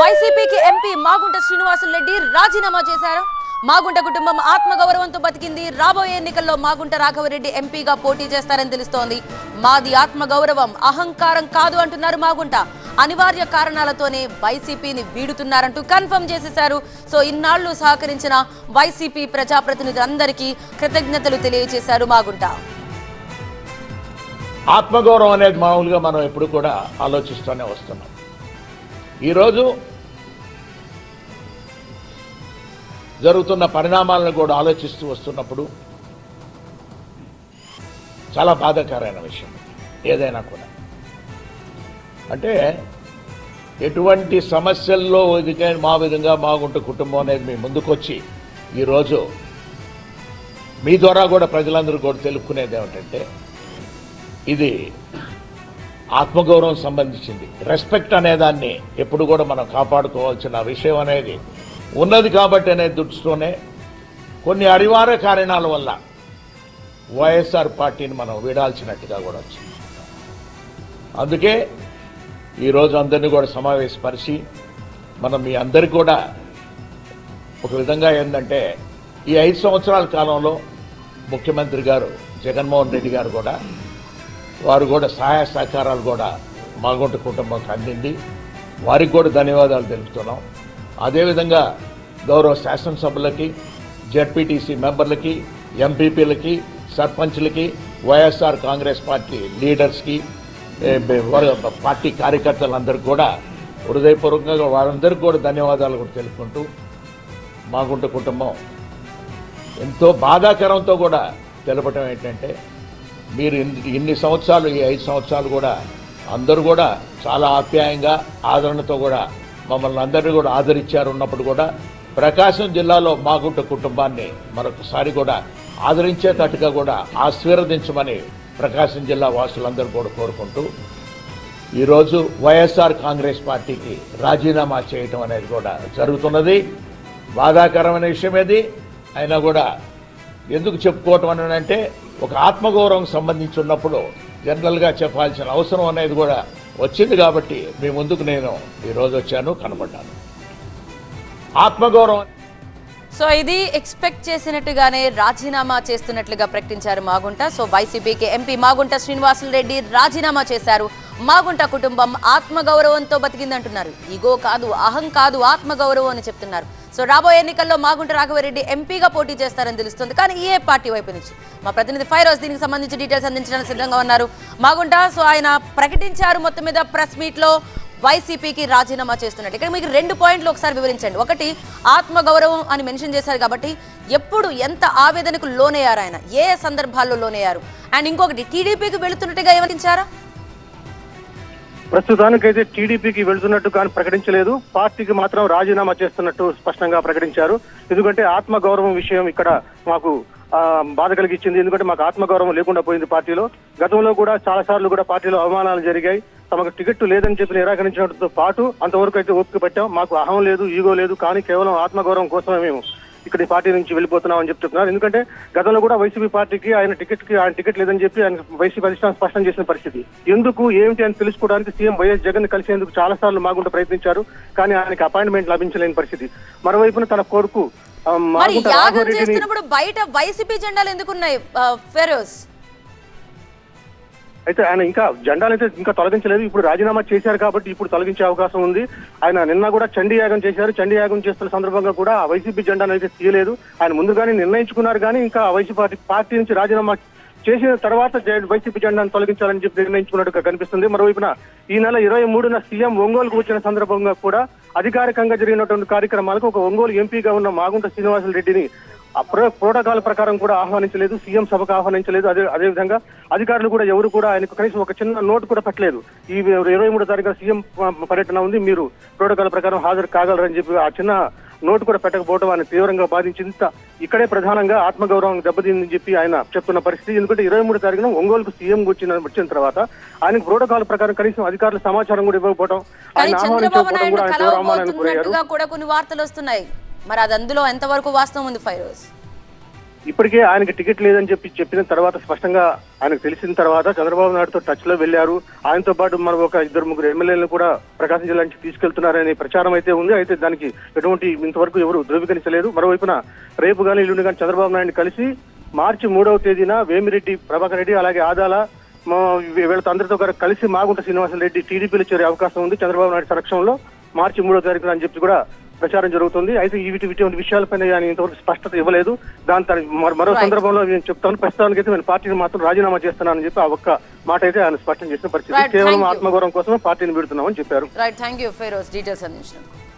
వైసీపీకి ఎంపీ మాగుంట శ్రీనివాసులు రెడ్డి రాజీనామా చేశారు. మాగుంట కుటుంబం ఆత్మగౌరవంతో బతికింది. రాబోయే ఎన్నికల్లో మాగుంట రాఘవరెడ్డి ఎంపీగా పోటీ చేస్తారని తెలుస్తోంది. మాది ఆత్మగౌరవం అహంకారం కాదు అంటున్నారు మాగుంట. అనివార్య కారణాలతోనే వైసీపీని వీడుతున్నారంటూ కన్ఫర్మ్ చేసేశారు. సో ఇన్నాళ్ళు సహకరించిన వైసీపీ ప్రజాప్రతినిధులందరికీ కృతజ్ఞతలు తెలియజేశారు మాగుంట. ఆత్మగౌరవం అనేది మామూలుగా మనం ఎప్పుడు కూడా ఆలోచిస్తూనే వస్తున్నాం. ఈరోజు జరుగుతున్న పరిణామాలను కూడా ఆలోచిస్తూ వస్తున్నప్పుడు చాలా బాధాకరమైన విషయం ఏదైనా కూడా. అంటే ఎటువంటి సమస్యల్లో ఇదికైనా మా విధంగా మాగుంట కుటుంబం అనేది మీ ముందుకొచ్చి ఈరోజు మీ ద్వారా కూడా ప్రజలందరూ కూడా తెలుపుకునేది ఏమిటంటే ఇది ఆత్మగౌరవం సంబంధించింది. రెస్పెక్ట్ అనేదాన్ని ఎప్పుడు కూడా మనం కాపాడుకోవాల్సిన విషయం అనేది ఉన్నది కాబట్టి అనే దృష్టితోనే కొన్ని అనివార్య కారణాల వల్ల వైఎస్ఆర్ పార్టీని మనం వీడాల్సినట్టుగా కూడా వచ్చింది. అందుకే ఈరోజు అందరినీ కూడా సమావేశపరిచి మనం మీ అందరికీ కూడా ఒక విధంగా ఏంటంటే ఈ ఐదు సంవత్సరాల కాలంలో ముఖ్యమంత్రి గారు జగన్మోహన్ రెడ్డి గారు కూడా వారు కూడా సహాయ సహకారాలు కూడా మాగుంట కుటుంబంకి అందింది. వారికి కూడా ధన్యవాదాలు తెలుపుతున్నాం. అదేవిధంగా గౌరవ శాసనసభ్యులకి జడ్పీటీసీ మెంబర్లకి ఎంపీపీలకి సర్పంచ్లకి వైఎస్ఆర్ కాంగ్రెస్ పార్టీ లీడర్స్కి వారి పార్టీ కార్యకర్తలందరికీ కూడా హృదయపూర్వకంగా వారందరికీ కూడా ధన్యవాదాలు కూడా తెలుపుకుంటూ మాగుంట కుటుంబం ఎంతో బాధాకరంతో కూడా తెలపటం ఏంటంటే మీరు ఇన్ని సంవత్సరాలు ఈ ఐదు సంవత్సరాలు కూడా అందరూ కూడా చాలా ఆప్యాయంగా ఆదరణతో కూడా మమ్మల్ని అందరినీ కూడా ఆదరించారు ఉన్నప్పుడు కూడా ప్రకాశం జిల్లాలో మాగుంట కుటుంబాన్ని మరొకసారి కూడా ఆదరించేటట్టుగా కూడా ఆశీర్వదించమని ప్రకాశం జిల్లా వాసులందరూ కూడా కోరుకుంటూ ఈరోజు వైఎస్ఆర్ కాంగ్రెస్ పార్టీకి రాజీనామా చేయటం అనేది కూడా జరుగుతున్నది. బాధాకరమైన విషయం ఏది? అయినా కూడా ఎందుకు చెప్పుకోవటం అని అంటే ఒక ఆత్మగౌరవం సంబంధించి ఉన్నప్పుడు జనరల్గా చెప్పాల్సిన అవసరం అనేది కూడా వచ్చింది కాబట్టి మీ ముందుకు నేను ఈరోజు వచ్చాను కనబడ్డాను. ఆత్మగౌరవం సో ఇది ఎక్స్పెక్ట్ చేసినట్టుగానే రాజీనామా చేస్తున్నట్లుగా ప్రకటించారు మాగుంట. సో వైసీపీకి ఎంపీ మాగుంట శ్రీనివాసులు రెడ్డి రాజీనామా చేశారు. మాగుంట కుటుంబం ఆత్మగౌరవంతో బతికిందంటున్నారు. ఇగో కాదు అహం కాదు ఆత్మగౌరవం అని చెప్తున్నారు. సో రాబోయే ఎన్నికల్లో మాగుంట రాఘవరెడ్డి ఎంపీగా పోటీ చేస్తారని తెలుస్తుంది. కానీ ఏ పార్టీ వైపు నుంచి? మా ప్రతినిధి ఫైరోజ్ దీనికి సంబంధించి డీటెయిల్స్ అందించడానికి సిద్ధంగా ఉన్నారు. మాగుంట సో ఆయన ప్రకటించారు మొత్తం మీద ప్రెస్ మీట్లో. వైసీపీకి రాజీనామా చేస్తున్నట్టు. ఇక్కడ మీకు రెండు పాయింట్లు ఒకసారి వివరించండి. ఒకటి ఆత్మగౌరవం అని మెన్షన్ చేశారు కాబట్టి ఎప్పుడు ఎంత ఆవేదనకు లోనయ్యారు ఆయన? ఏ సందర్భాల్లో లోనయ్యారు? అండ్ ఇంకొకటి టీడీపీకి వెళుతున్నట్టుగా వివరించారా ప్రస్తుతానికైతే టీడీపీకి వెళ్తున్నట్టు కానీ ప్రకటించలేదు. పార్టీకి మాత్రం రాజీనామా చేస్తున్నట్టు స్పష్టంగా ప్రకటించారు. ఎందుకంటే ఆత్మగౌరవం విషయం ఇక్కడ మాకు బాధ కలిగించింది. ఎందుకంటే మాకు ఆత్మగౌరవం లేకుండా పోయింది పార్టీలో. గతంలో కూడా చాలా సార్లు కూడా పార్టీలో అవమానాలు జరిగాయి. తమకు టికెట్ లేదని చెప్పి నిరాకరించడంతో పాటు అంతవరకు అయితే ఓపిక పట్టాం. మాకు అహం లేదు ఈగో లేదు కానీ కేవలం ఆత్మగౌరవం కోసమే మేము ఇక్కడ ఈ పార్టీ నుంచి వెళ్ళిపోతున్నాం అని చెప్పి చెప్తున్నారు. ఎందుకంటే గతంలో కూడా వైసీపీ పార్టీకి ఆయన టికెట్కి ఆయన టికెట్ లేదని చెప్పి ఆయన వైసీపీ అధిష్టానం స్పష్టం చేసిన పరిస్థితి. ఎందుకు ఏమిటి అని తెలుసుకోవడానికి సీఎం వైఎస్ జగన్ కలిసేందుకు చాలా సార్లు మాగుంట ప్రయత్నించారు కానీ ఆయనకి అపాయింట్మెంట్ లభించలేని పరిస్థితి. మరోవైపున తన కొడుకు చేస్తున్నప్పుడు బయట వైసీపీ జెండాలు ఎందుకున్నాయి ఫెరోజ్? అయితే ఆయన ఇంకా జెండాలు అయితే ఇంకా తొలగించలేదు. ఇప్పుడు రాజీనామా చేశారు కాబట్టి ఇప్పుడు తొలగించే అవకాశం ఉంది. ఆయన నిన్న కూడా చండీ యాగం చేశారు. చండీ యాగం చేస్తున్న సందర్భంగా కూడా వైసీపీ జెండాను అయితే తీయలేదు. ఆయన ముందుగానే నిర్ణయించుకున్నారు కానీ ఇంకా వైసీపీ పార్టీ పార్టీ నుంచి రాజీనామా చేసిన తర్వాత వైసీపీ జెండాను తొలగించాలని చెప్పి నిర్ణయించుకున్నట్టుగా కనిపిస్తుంది. మరోవైపున ఈ నెల ఇరవై మూడున సీఎం ఒంగోలుకు వచ్చిన సందర్భంగా కూడా అధికారికంగా జరిగినటువంటి కార్యక్రమాలకు ఒక ఒంగోలు ఎంపీగా ఉన్న మాగుంట శ్రీనివాసులు రెడ్డిని ఆ ప్రోటోకాల్ ప్రకారం కూడా ఆహ్వానించలేదు సీఎం సభకు ఆహ్వానించలేదు. అదే అదే విధంగా అధికారులు కూడా ఎవరు కూడా ఆయనకు కనీసం ఒక చిన్న నోటు కూడా పెట్టలేదు. ఈ ఇరవై మూడో తారీఖున సీఎం పర్యటన ఉంది మీరు ప్రోటోకాల్ ప్రకారం హాజరు కాగలరని చెప్పి ఆ చిన్న నోటు కూడా పెట్టకపోవడం ఆయన తీవ్రంగా బాధించింది. ఇక్కడే ప్రధానంగా ఆత్మగౌరవం దెబ్బతిందని చెప్పి ఆయన చెప్తున్న పరిస్థితి. ఎందుకంటే ఇరవై మూడు తారీఖున ఒంగోలుకు సీఎం వచ్చిన వచ్చిన తర్వాత ఆయనకు ప్రోటోకాల్ ప్రకారం కనీసం అధికారులు సమాచారం కూడా ఇవ్వకపోవడం ఆయన ఆహ్వానించకపోవడం కూడా ఆయన తీవ్ర అవమానానికి గురయ్యారు. కలవబోతున్నట్టుగా కూడా కొన్ని వార్తలు వస్తున్నాయి. మరి అది అందులో ఎంతవరకు వాస్తవం ఉంది ఫైరోజ్? ఇప్పటికే ఆయనకి టికెట్ లేదని చెప్పి చెప్పిన తర్వాత స్పష్టంగా ఆయనకు తెలిసిన తర్వాత చంద్రబాబు నాయుడుతో టచ్లో వెళ్ళారు ఆయనతో పాటు మనం ఒక ఇద్దరు ముగ్గురు ఎమ్మెల్యేలను కూడా ప్రకాశం జిల్లా నుంచి తీసుకెళ్తున్నారనే ప్రచారం అయితే ఉంది. అయితే దానికి ఎటువంటి ఇంతవరకు ఎవరు ధృవీకరించలేదు. మరోవైపున రేపు కానీ ఎల్లుండి కానీ చంద్రబాబు నాయుడు కలిసి మార్చి మూడవ తేదీన వేమిరెడ్డి ప్రభాకర్ రెడ్డి అలాగే ఆదాల మా వీళ్ళతో అందరితో కలిసి మాగుంట శ్రీనివాసరెడ్డి టీడీపీలో చేరే అవకాశం ఉంది. చంద్రబాబు నాయుడు సంరక్షణలో మార్చి మూడో తారీఖున అని చెప్పి కూడా ప్రచారం జరుగుతుంది. అయితే ఈ వీటి ఇటువంటి విషయాలపైన ఆయన ఇంతవరకు స్పష్టత ఇవ్వలేదు. దాని తర- మరో-. సందర్భంలో నేను చెప్తాను. ప్రస్తుతానికి అయితే నేను పార్టీని మాత్రం రాజీనామా చేస్తున్నానని చెప్పి ఆ ఒక్క మాట అయితే ఆయన స్పష్టం చేసిన పరిస్థితి. కేవలం. ఆత్మగౌరవం కోసమే పార్టీని పెడుతున్నామని చెప్పారు. Right thank you Feroz details అందించినందుకు.